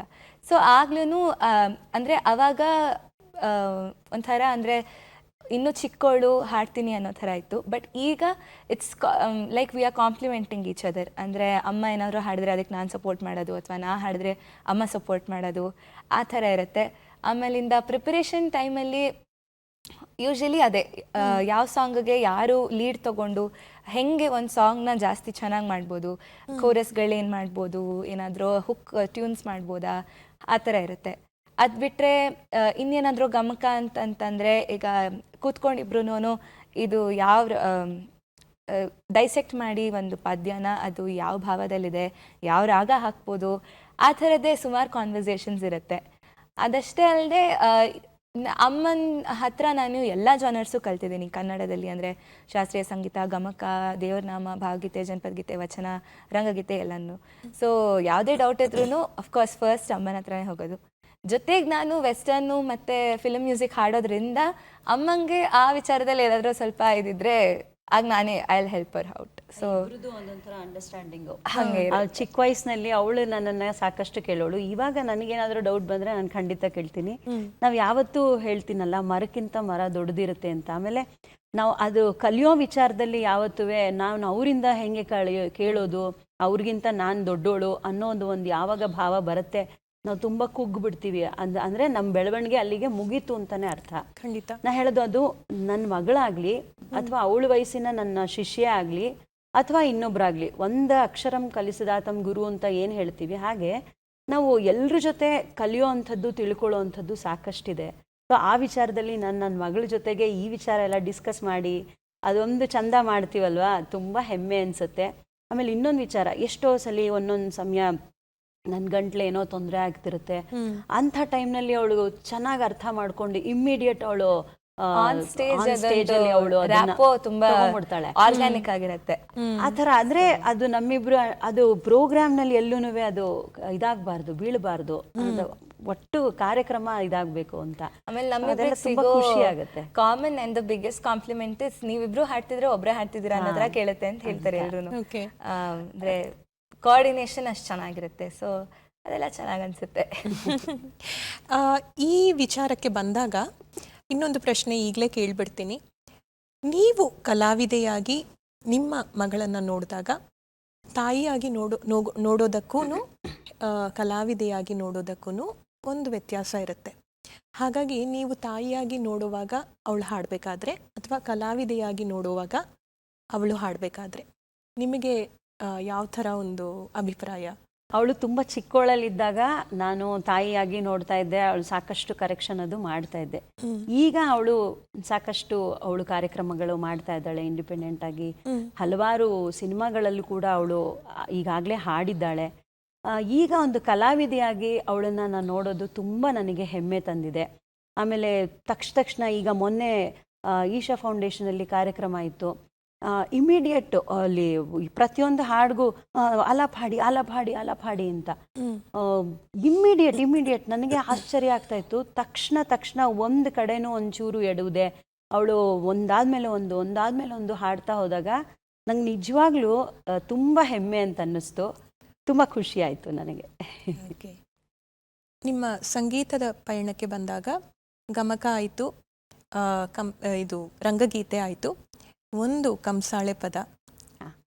ಸೊ ಆಗ್ಲೂ ಅಂದರೆ ಅವಾಗ ಒಂಥರ ಅಂದರೆ ಇನ್ನೂ ಚಿಕ್ಕವಳು ಹಾಡ್ತೀನಿ ಅನ್ನೋ ಥರ ಇತ್ತು. ಬಟ್ ಈಗ it's like we are complimenting each other ಅಂದರೆ ಅಮ್ಮ ಏನಾದರೂ ಹಾಡಿದ್ರೆ ಅದಕ್ಕೆ ನಾನು ಸಪೋರ್ಟ್ ಮಾಡೋದು ಅಥವಾ ನಾ ಹಾಡಿದ್ರೆ ಅಮ್ಮ ಸಪೋರ್ಟ್ ಮಾಡೋದು. ಆ ಥರ ಇರುತ್ತೆ. ಆಮೇಲಿಂದ ಪ್ರಿಪರೇಷನ್ ಟೈಮಲ್ಲಿ ಯೂಶಲಿ ಅದೇ ಯಾವ ಸಾಂಗ್ಗೆ ಯಾರು ಲೀಡ್ ತಗೊಂಡು ಹೆಂಗೆ ಒಂದು ಸಾಂಗ್ನ ಜಾಸ್ತಿ ಚೆನ್ನಾಗಿ ಮಾಡ್ಬೋದು. ಕೋರಸ್ಗಳೇನು ಮಾಡ್ಬೋದು? ಏನಾದರೂ ಹುಕ್ ಟ್ಯೂನ್ಸ್ ಮಾಡ್ಬೋದಾ? ಆ ಥರ ಇರುತ್ತೆ. ಅದು ಬಿಟ್ಟರೆ ಇನ್ನೇನಾದರೂ ಗಮಕ ಅಂತಂತಂದರೆ ಈಗ ಕೂತ್ಕೊಂಡಿಬ್ರು ಇದು ಯಾವ ಡೈಸೆಕ್ಟ್ ಮಾಡಿ ಒಂದು ಪದ್ಯನ ಅದು ಯಾವ ಭಾವದಲ್ಲಿದೆ, ಯಾವ ರಾಗ ಹಾಕ್ಬೋದು, ಆ ಥರದ್ದೇ ಸುಮಾರು ಕಾನ್ವರ್ಸೇಷನ್ಸ್ ಇರುತ್ತೆ. ಅದಷ್ಟೇ ಅಲ್ಲದೆ ಅಮ್ಮನ ಹತ್ರ ನಾನು ಎಲ್ಲ ಜಾನರ್ಸು ಕಲ್ತಿದ್ದೀನಿ. ಕನ್ನಡದಲ್ಲಿ ಅಂದರೆ ಶಾಸ್ತ್ರೀಯ ಸಂಗೀತ, ಗಮಕ, ದೇವರನಾಮ, ಭಾವಗೀತೆ ಜನಪದಗೀತೆ ವಚನ, ರಂಗಗೀತೆ ಎಲ್ಲನೂ. ಸೊ ಯಾವುದೇ ಡೌಟ್ ಇದ್ರೂ ಅಫ್ಕೋರ್ಸ್ ಫಸ್ಟ್ ಅಮ್ಮನ ಹತ್ರನೇ ಹೋಗೋದು. ಜೊತೆಗೆ ನಾನು ವೆಸ್ಟರ್ನು ಮತ್ತೆ ಫಿಲಮ್ ಮ್ಯೂಸಿಕ್ ಹಾಡೋದ್ರಿಂದ ಅಮ್ಮಂಗೆ ಆ ವಿಚಾರದಲ್ಲಿ ಏನಾದರೂ ಸ್ವಲ್ಪ ಇದಿದ್ರೆ ಆಗ ನಾನೇ I will help uh out so understanding ಹಂಗೆ ಚಿಕ್ಕ ವಯಸ್ಸಿನಲ್ಲಿ ಅವಳು ನನ್ನನ್ನ ಸಾಕಷ್ಟು ಕೇಳೋಳು. ಇವಾಗ ನನಗೇನಾದರೂ ಡೌಟ್ ಬಂದ್ರೆ ನಾನು ಖಂಡಿತ ಕೇಳ್ತೀನಿ. ನಾವು ಯಾವತ್ತೂ ಹೇಳ್ತೀನಲ್ಲ ಮರಕ್ಕಿಂತ ಮರ ದೊಡ್ಡದಿರುತ್ತೆ ಅಂತ. ಆಮೇಲೆ ನಾವು ಅದು ಕಲಿಯೋ ವಿಚಾರದಲ್ಲಿ ಯಾವತ್ತೂ ನಾನು ಅವರಿಂದ ಹೆಂಗೆ ಕಳಿಯೋ ಕೇಳೋದು ಅವ್ರಿಗಿಂತ ನಾನು ದೊಡ್ಡೋಳು ಅನ್ನೋ ಒಂದು ಒಂದು ಯಾವಾಗ ಭಾವ ಬರುತ್ತೆ ನಾವು ತುಂಬ ಕುಗ್ಗು ಬಿಡ್ತೀವಿ ಅಂದ್ ಅಂದರೆ ನಮ್ಮ ಬೆಳವಣಿಗೆ ಅಲ್ಲಿಗೆ ಮುಗೀತು ಅಂತಾನೆ ಅರ್ಥ. ಖಂಡಿತ. ನಾ ಹೇಳೋದು ಅದು ನನ್ನ ಮಗಳಾಗ್ಲಿ ಅಥವಾ ಅವಳ ವಯಸ್ಸಿನ ನನ್ನ ಶಿಷ್ಯ ಆಗಲಿ ಅಥವಾ ಇನ್ನೊಬ್ಬರಾಗ್ಲಿ ಒಂದು ಅಕ್ಷರಂ ಕಲಿಸಿದ ತಮ್ಮ ಗುರು ಅಂತ ಏನು ಹೇಳ್ತೀವಿ? ಹಾಗೆ ನಾವು ಎಲ್ಲರ ಜೊತೆ ಕಲಿಯೋ ಅಂಥದ್ದು ತಿಳ್ಕೊಳ್ಳೋ ಅಂಥದ್ದು ಸಾಕಷ್ಟಿದೆ. ಸೊ ಆ ವಿಚಾರದಲ್ಲಿ ನಾನು ನನ್ನ ಮಗಳ ಜೊತೆಗೆ ಈ ವಿಚಾರ ಎಲ್ಲ ಡಿಸ್ಕಸ್ ಮಾಡಿ ಅದೊಂದು ಚಂದ ಮಾಡ್ತೀವಲ್ವಾ? ತುಂಬ ಹೆಮ್ಮೆ ಅನಿಸುತ್ತೆ. ಆಮೇಲೆ ಇನ್ನೊಂದು ವಿಚಾರ ಎಷ್ಟೋ ಸಲ ಒಂದೊಂದು ಸಮಯ ನನ್ನ ಗಂಟ್ಲು ಏನೋ ತೊಂದರೆ ಆಗ್ತಿರುತ್ತೆ. ಅಂತ ಅಂಥ ಟೈಮ್ನಲ್ಲಿ ಅವಳು ಚೆನ್ನಾಗಿ ಅರ್ಥ ಮಾಡ್ಕೊಂಡು ಇಮ್ಮಿಡಿಯೇಟ್ ಅವಳು ಆನ್ ಸ್ಟೇಜ್ ಅಲ್ಲಿ ಅವಳು ರ್ಯಾಪೋ ತುಂಬಾ ತಗೊಂಡ್ಬಿಡ್ತಾಳೆ. ಆರ್ಗ್ಯಾನಿಕ್ ಆಗಿರತ್ತೆ. ಆ ತರ ಅಂದ್ರೆ ಅದು ನಮ್ಮಿಬ್ರು ಅದು ಪ್ರೋಗ್ರಾಮ್ನಲ್ಲಿ ಎಲ್ಲೂ ಅದು ಇದಾಗಬಾರ್ದು ಬೀಳಬಾರ್ದು. ಒಟ್ಟು ಕಾರ್ಯಕ್ರಮ ಇದಾಗಬೇಕು ಅಂತ. ಆಮೇಲೆ ನಮ್ಮಿಬ್ರು ನಮ್ಮಿಬ್ರಿಗೆ ಸಿಗೋ ಖುಷಿ ಆಗುತ್ತೆ. Common and the biggest compliment is ನೀವಿಬ್ರು ಹಾಡ್ತಿದ್ರೆ ಒಬ್ರೇ ಹಾಡ್ತಿದ್ದೀರಾ ಅನ್ನೋದ್ರ ಕೇಳುತ್ತೆ ಅಂತ ಹೇಳ್ತಾರೆ ಎಲ್ರು. ಅಂದ್ರೆ ಕೋಆರ್ಡಿನೇಷನ್ ಅಷ್ಟು ಚೆನ್ನಾಗಿರುತ್ತೆ. ಸೊ ಅದೆಲ್ಲ ಚೆನ್ನಾಗಿ ಅನಿಸುತ್ತೆ. <laughs> ಈ ವಿಚಾರಕ್ಕೆ ಬಂದಾಗ ಇನ್ನೊಂದು ಪ್ರಶ್ನೆ ಈಗಲೇ ಕೇಳಿಬಿಡ್ತೀನಿ. ನೀವು ಕಲಾವಿದೆಯಾಗಿ ನಿಮ್ಮ ಮಗಳನ್ನು ನೋಡಿದಾಗ, ತಾಯಿಯಾಗಿ ನೋಡೋ ನೋಡೋದಕ್ಕೂ ಕಲಾವಿದೆಯಾಗಿ ನೋಡೋದಕ್ಕೂ ಒಂದು ವ್ಯತ್ಯಾಸ ಇರುತ್ತೆ. ಹಾಗಾಗಿ ನೀವು ತಾಯಿಯಾಗಿ ನೋಡುವಾಗ ಅವಳು ಹಾಡಬೇಕಾದ್ರೆ, ಅಥವಾ ಕಲಾವಿದೆಯಾಗಿ ನೋಡುವಾಗ ಅವಳು ಹಾಡಬೇಕಾದ್ರೆ, ನಿಮಗೆ ಯಾವ ಥರ ಒಂದು ಅಭಿಪ್ರಾಯ? ಅವಳು ತುಂಬ ಚಿಕ್ಕವಳಲ್ಲಿದ್ದಾಗ ನಾನು ತಾಯಿಯಾಗಿ ನೋಡ್ತಾ ಇದ್ದೆ ಅವಳು ಸಾಕಷ್ಟು ಕರೆಕ್ಷನ್ ಅದು ಮಾಡ್ತಾ ಇದ್ದೆ. ಈಗ ಅವಳು ಸಾಕಷ್ಟು ಅವಳು ಕಾರ್ಯಕ್ರಮಗಳು ಮಾಡ್ತಾ ಇದ್ದಾಳೆ ಇಂಡಿಪೆಂಡೆಂಟ್ ಆಗಿ. ಹಲವಾರು ಸಿನಿಮಾಗಳಲ್ಲೂ ಕೂಡ ಅವಳು ಈಗಾಗಲೇ ಹಾಡಿದ್ದಾಳೆ. ಈಗ ಒಂದು ಕಲಾವಿದೆಯಾಗಿ ಅವಳನ್ನು ನಾನು ನೋಡೋದು ತುಂಬ ನನಗೆ ಹೆಮ್ಮೆ ತಂದಿದೆ. ಆಮೇಲೆ ತಕ್ಷ ತಕ್ಷಣ ಈಗ ಮೊನ್ನೆ ಈಶಾ ಈಶಾ ಫೌಂಡೇಶನಲ್ಲಿ ಕಾರ್ಯಕ್ರಮ ಇತ್ತು. ಇಮಿಡಿಯೇಟ್ ಅಲ್ಲಿ ಪ್ರತಿಯೊಂದು ಹಾಡಿಗೂ ಅಲಪ್ ಹಾಡಿ ಅಲಪ್ ಹಾಡಿ ಅಲಪ್ ಹಾಡಿ ಅಂತ. ಇಮಿಡಿಯೇಟ್ ಇಮ್ಮಿಡಿಯೇಟ್ ಇಮ್ಮಿಡಿಯೇಟ್ ನನಗೆ ಆಶ್ಚರ್ಯ ಆಗ್ತಾ ಇತ್ತು. ತಕ್ಷಣ ತಕ್ಷಣ ಒಂದು ಕಡೆನೂ ಒಂಚೂರು ಎಡುವುದೆ. ಅವಳು ಒಂದಾದ್ಮೇಲೆ ಒಂದು ಒಂದಾದ್ಮೇಲೆ ಒಂದು ಹಾಡ್ತಾ ಹೋದಾಗ ನಂಗೆ ನಿಜವಾಗ್ಲೂ ತುಂಬ ಹೆಮ್ಮೆ ಅಂತ ಅನ್ನಿಸ್ತು. ತುಂಬ ಖುಷಿ ಆಯಿತು ನನಗೆ. ನಿಮ್ಮ ಸಂಗೀತದ ಪಯಣಕ್ಕೆ ಬಂದಾಗ ಗಮಕ ಆಯಿತು. ಕಂ ಇದು ರಂಗಗೀತೆ ಆಯಿತು. ಒಂದು ಕಂಸಾಳೆ ಪದ.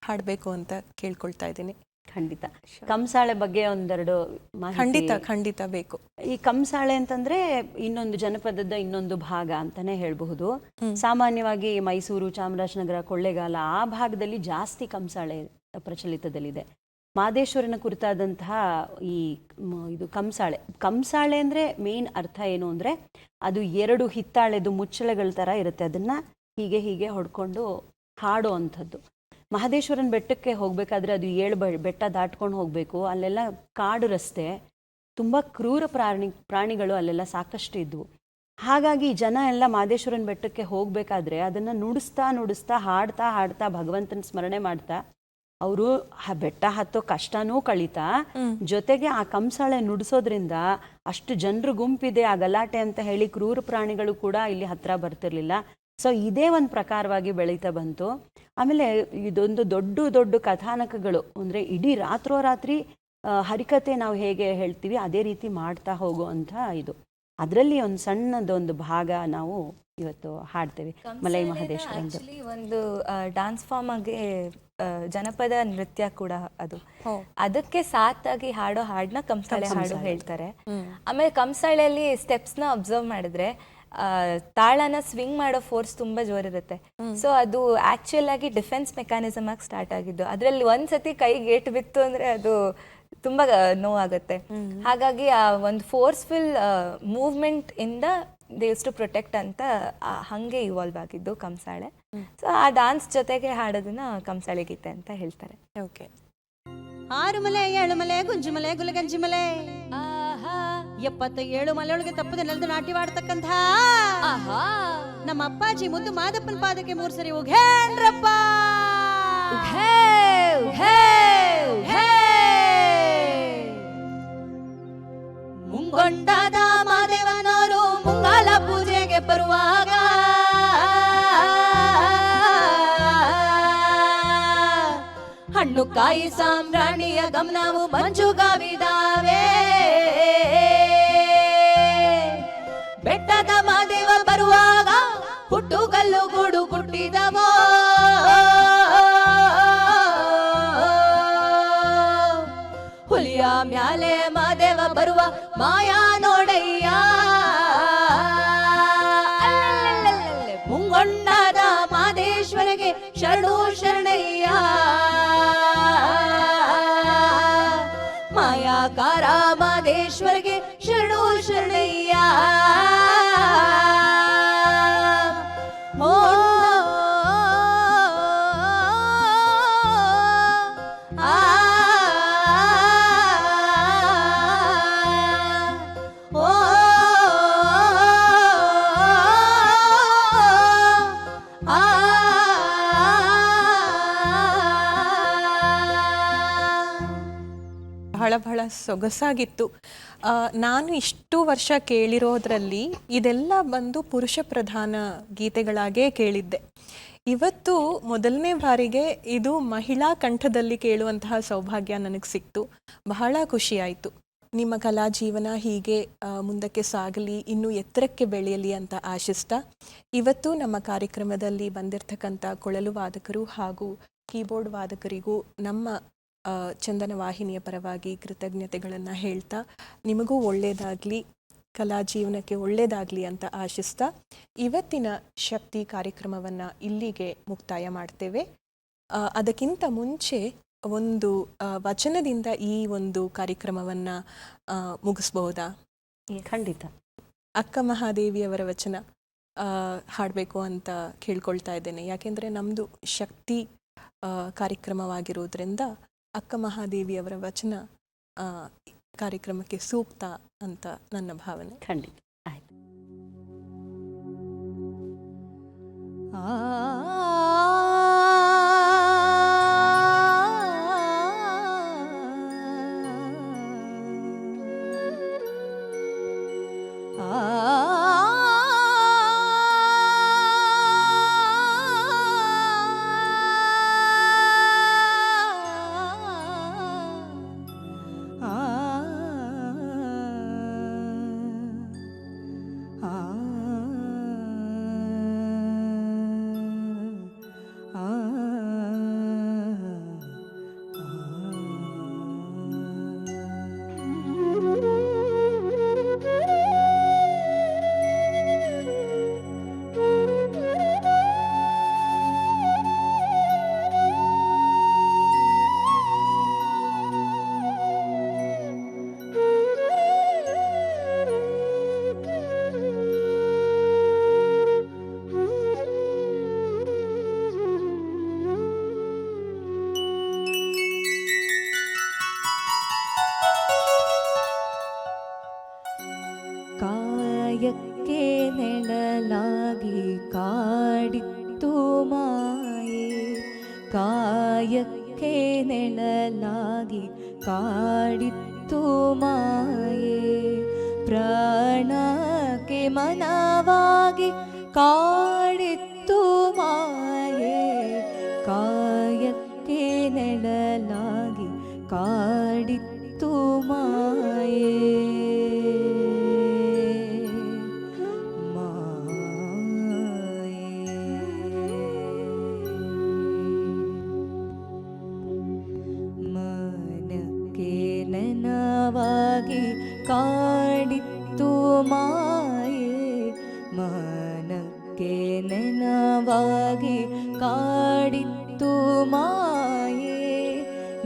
ಹಾಡಬೇಕು ಅಂತ ಕೇಳ್ಕೊಳ್ತಾ ಇದ್ದೀನಿ. ಖಂಡಿತ. ಕಂಸಾಳೆ ಬಗ್ಗೆ ಒಂದೆರಡು ಖಂಡಿತ ಖಂಡಿತ ಬೇಕು. ಈ ಕಂಸಾಳೆ ಅಂತಂದ್ರೆ ಇನ್ನೊಂದು ಜನಪದದ ಇನ್ನೊಂದು ಭಾಗ ಅಂತಾನೆ ಹೇಳಬಹುದು. ಸಾಮಾನ್ಯವಾಗಿ ಮೈಸೂರು ಚಾಮರಾಜನಗರ ಕೊಳ್ಳೇಗಾಲ ಆ ಭಾಗದಲ್ಲಿ ಜಾಸ್ತಿ ಕಂಸಾಳೆ ಪ್ರಚಲಿತದಲ್ಲಿದೆ. ಮಾದೇಶ್ವರನ ಕುರಿತಾದಂತಹ ಈ ಇದು ಕಂಸಾಳೆ. ಕಂಸಾಳೆ ಅಂದ್ರೆ ಮೇನ್ ಅರ್ಥ ಏನು ಅಂದ್ರೆ ಅದು ಎರಡು ಹಿತ್ತಾಳೆದು ಮುಚ್ಚಳೆಗಳ ತರ ಇರುತ್ತೆ. ಅದನ್ನ ಹೀಗೆ ಹೀಗೆ ಹೊಡ್ಕೊಂಡು ಹಾಡೋ ಅಂಥದ್ದು ಮಹದೇಶ್ವರನ ಬೆಟ್ಟಕ್ಕೆ ಹೋಗಬೇಕಾದ್ರೆ ಅದು ಏಳು ಬೆ- ಬೆಟ್ಟ ದಾಟ್ಕೊಂಡು ಹೋಗಬೇಕು. ಅಲ್ಲೆಲ್ಲ ಕಾಡು ರಸ್ತೆ. ತುಂಬ ಕ್ರೂರ ಪ್ರಾಣಿ ಪ್ರಾಣಿಗಳು ಅಲ್ಲೆಲ್ಲ ಸಾಕಷ್ಟು ಇದ್ವು. ಹಾಗಾಗಿ ಜನ ಎಲ್ಲ ಮಹದೇಶ್ವರನ ಬೆಟ್ಟಕ್ಕೆ ಹೋಗಬೇಕಾದ್ರೆ ಅದನ್ನ ನುಡಿಸ್ತಾ ನುಡಿಸ್ತಾ ಹಾಡ್ತಾ ಹಾಡ್ತಾ ಭಗವಂತನ ಸ್ಮರಣೆ ಮಾಡ್ತಾ ಅವರು ಬೆಟ್ಟ ಹತ್ತೋ ಕಷ್ಟನೂ ಕಳೀತಾ ಜೊತೆಗೆ ಆ ಕಂಸಾಳೆ ನುಡಿಸೋದ್ರಿಂದ ಅಷ್ಟು ಜನರು ಗುಂಪಿದೆ ಆ ಗಲಾಟೆ ಅಂತ ಹೇಳಿ ಕ್ರೂರ ಪ್ರಾಣಿಗಳು ಕೂಡ ಇಲ್ಲಿ ಹತ್ರ ಬರ್ತಿರ್ಲಿಲ್ಲ. ಸೊ ಇದೇ ಒಂದು ಪ್ರಕಾರವಾಗಿ ಬೆಳೀತಾ ಬಂತು. ಆಮೇಲೆ ಇದೊಂದು ದೊಡ್ಡ ದೊಡ್ಡ ಕಥಾನಕಗಳು ಅಂದರೆ ಇಡೀ ರಾತ್ರೋರಾತ್ರಿ ಹರಿಕತೆ ನಾವು ಹೇಗೆ ಹೇಳ್ತೀವಿ ಅದೇ ರೀತಿ ಮಾಡ್ತಾ ಹೋಗುವಂಥ ಇದು. ಅದರಲ್ಲಿ ಒಂದು ಸಣ್ಣದೊಂದು ಭಾಗ ನಾವು ಇವತ್ತು ಹಾಡ್ತೇವೆ. ಮಲೈ ಮಹದೇಶ್ವರಂದು ಆಕ್ಚುಲಿ ಒಂದು ಡಾನ್ಸ್ ಫಾರ್ಮ್ ಆಗಿ ಜನಪದ ನೃತ್ಯ ಕೂಡ ಅದು. ಅದಕ್ಕೆ ಸಾತಾಗಿ ಹಾಡೋ ಹಾಡನ್ನ ಕಂಸಾಳೆ ಹಾಡು ಹೇಳ್ತಾರೆ. ಆಮೇಲೆ ಕಂಸಾಳೆಯಲ್ಲಿ ಸ್ಟೆಪ್ಸ್ನ ಅಬ್ಸರ್ವ್ ಮಾಡಿದ್ರೆ ತಾಳನ ಸ್ವಿಂಗ್ ಮಾಡೋ ಫೋರ್ಸ್ ತುಂಬಾ ಜೋರಿರುತ್ತೆ. ಸೊ ಅದು ಆಕ್ಚುಯಲ್ ಆಗಿ ಡಿಫೆನ್ಸ್ ಮೆಕ್ಯಾನಿಸಮ್ ಆಗಿ ಸ್ಟಾರ್ಟ್ ಆಗಿದ್ದು ಅದರಲ್ಲಿ ಒಂದ್ಸತಿ ಕೈಗೆ ಏಟು ಬಿತ್ತು ಅಂದ್ರೆ ಅದು ತುಂಬಾ ನೋವಾಗುತ್ತೆ. ಹಾಗಾಗಿ ಆ ಒಂದು ಫೋರ್ಸ್ಫುಲ್ ಮೂವ್ಮೆಂಟ್ ಇಂದ ದೇವ್ಸ್ ಟು ಪ್ರೊಟೆಕ್ಟ್ ಅಂತ ಹಂಗೆ ಇವಾಲ್ವ್ ಆಗಿದ್ದು ಕಂಸಾಳೆ ಸೊ ಆ ಡಾನ್ಸ್ ಜೊತೆಗೆ ಹಾಡೋದನ್ನ ಕಂಸಾಳೆ ಗೀತೆ ಅಂತ ಹೇಳ್ತಾರೆ. ಓಕೆ ಆರು ಮಲೆ ಏಳು ಮಲೆ ಗುಂಜು ಮಲೆ ಗುಲಗಂಜಿ ಮಲೆ. ಎಪ್ಪತ್ತ ಏಳು ಮಲೆ ಒಳಗೆ ತಪ್ಪದೆ ನಾಟಿ ನಾಟ್ಯವಾಡ್ತಕ್ಕಂಥ ನಮ್ಮ ಅಪ್ಪಾಜಿ ಮುದ್ದು ಮಾದಪ್ಪನ ಪಾದಕ್ಕೆ ಮೂರ್ ಸರಿ ಉಘೇನ್ರಪ್ಪ ಮುಂಗೊಂಡಾದ ಹಣ್ಣು ಕಾಯಿ ಸಾಮ್ರಾಣಿಯ ಗಮನವು ಮಂಜುಗಾವಿದಾವೆ ಸೊಗಸಾಗಿತ್ತು. ನಾನು ಇಷ್ಟು ವರ್ಷ ಕೇಳಿರೋದ್ರಲ್ಲಿ ಇದೆಲ್ಲ ಬಂದು ಪುರುಷ ಪ್ರಧಾನ ಗೀತೆಗಳಾಗೇ ಕೇಳಿದ್ದೆ. ಇವತ್ತು ಮೊದಲನೇ ಬಾರಿಗೆ ಇದು ಮಹಿಳಾ ಕಂಠದಲ್ಲಿ ಕೇಳುವಂತಹ ಸೌಭಾಗ್ಯ ನನಗೆ ಸಿಕ್ತು. ಬಹಳ ಖುಷಿಯಾಯಿತು ನಿಮ್ಮ ಕಲಾ ಜೀವನ ಹೀಗೆ ಮುಂದಕ್ಕೆ ಸಾಗಲಿ, ಇನ್ನೂ ಎತ್ತರಕ್ಕೆ ಬೆಳೆಯಲಿ ಅಂತ ಆಶಿಸ್ತ. ಇವತ್ತು ನಮ್ಮ ಕಾರ್ಯಕ್ರಮದಲ್ಲಿ ಬಂದಿರತಕ್ಕಂಥ ಕೊಳಲು ವಾದಕರು ಹಾಗೂ ಕೀಬೋರ್ಡ್ ವಾದಕರಿಗೂ ನಮ್ಮ ಚಂದನ ವಾಹಿನಿಯ ಪರವಾಗಿ ಕೃತಜ್ಞತೆಗಳನ್ನು ಹೇಳ್ತಾ ನಿಮಗೂ ಒಳ್ಳೆಯದಾಗಲಿ ಕಲಾ ಜೀವನಕ್ಕೆ ಒಳ್ಳೆಯದಾಗಲಿ ಅಂತ ಆಶಿಸ್ತಾ ಇವತ್ತಿನ ಶಕ್ತಿ ಕಾರ್ಯಕ್ರಮವನ್ನು ಇಲ್ಲಿಗೆ ಮುಕ್ತಾಯ ಮಾಡ್ತೇವೆ. ಅದಕ್ಕಿಂತ ಮುಂಚೆ ಒಂದು ವಚನದಿಂದ ಈ ಒಂದು ಕಾರ್ಯಕ್ರಮವನ್ನು ಮುಗಿಸ್ಬಹುದಾ ಖಂಡಿತ. ಅಕ್ಕ ಮಹಾದೇವಿಯವರ ವಚನ ಹಾಡಬೇಕು ಅಂತ ಕೇಳ್ಕೊಳ್ತಾ ಇದ್ದೇನೆ. ಯಾಕೆಂದರೆ ನಮ್ಮದು ಶಕ್ತಿ ಕಾರ್ಯಕ್ರಮವಾಗಿರೋದ್ರಿಂದ ಅಕ್ಕ ಮಹಾದೇವಿಯವರ ವಚನ ಕಾರ್ಯಕ್ರಮಕ್ಕೆ ಸೂಕ್ತ ಅಂತ ನನ್ನ ಭಾವನೆ. ಖಂಡಿತ. ಆಯ್ತು. ಆ മയക്കെ നിഴലാകി കാടിത്തുമായി. കായക്കെ നിഴലാകി കാടിത്തുമായി. പ്രാണക്കെ മനവാകി കാ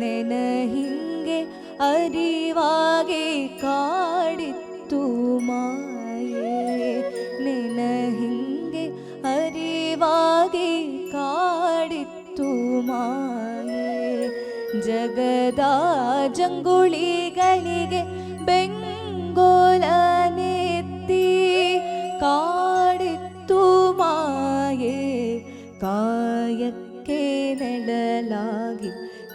ನೆನ ಹಿಂಗೆ ಅರಿವಾಗಿ ಕಾಡಿತ್ತು ಮಾಯೆ ನೆನ ಹಿಂಗೆ ಅರಿವಾಗಿ ಕಾಡಿತ್ತು ಮಾಯೆ ಜಗದ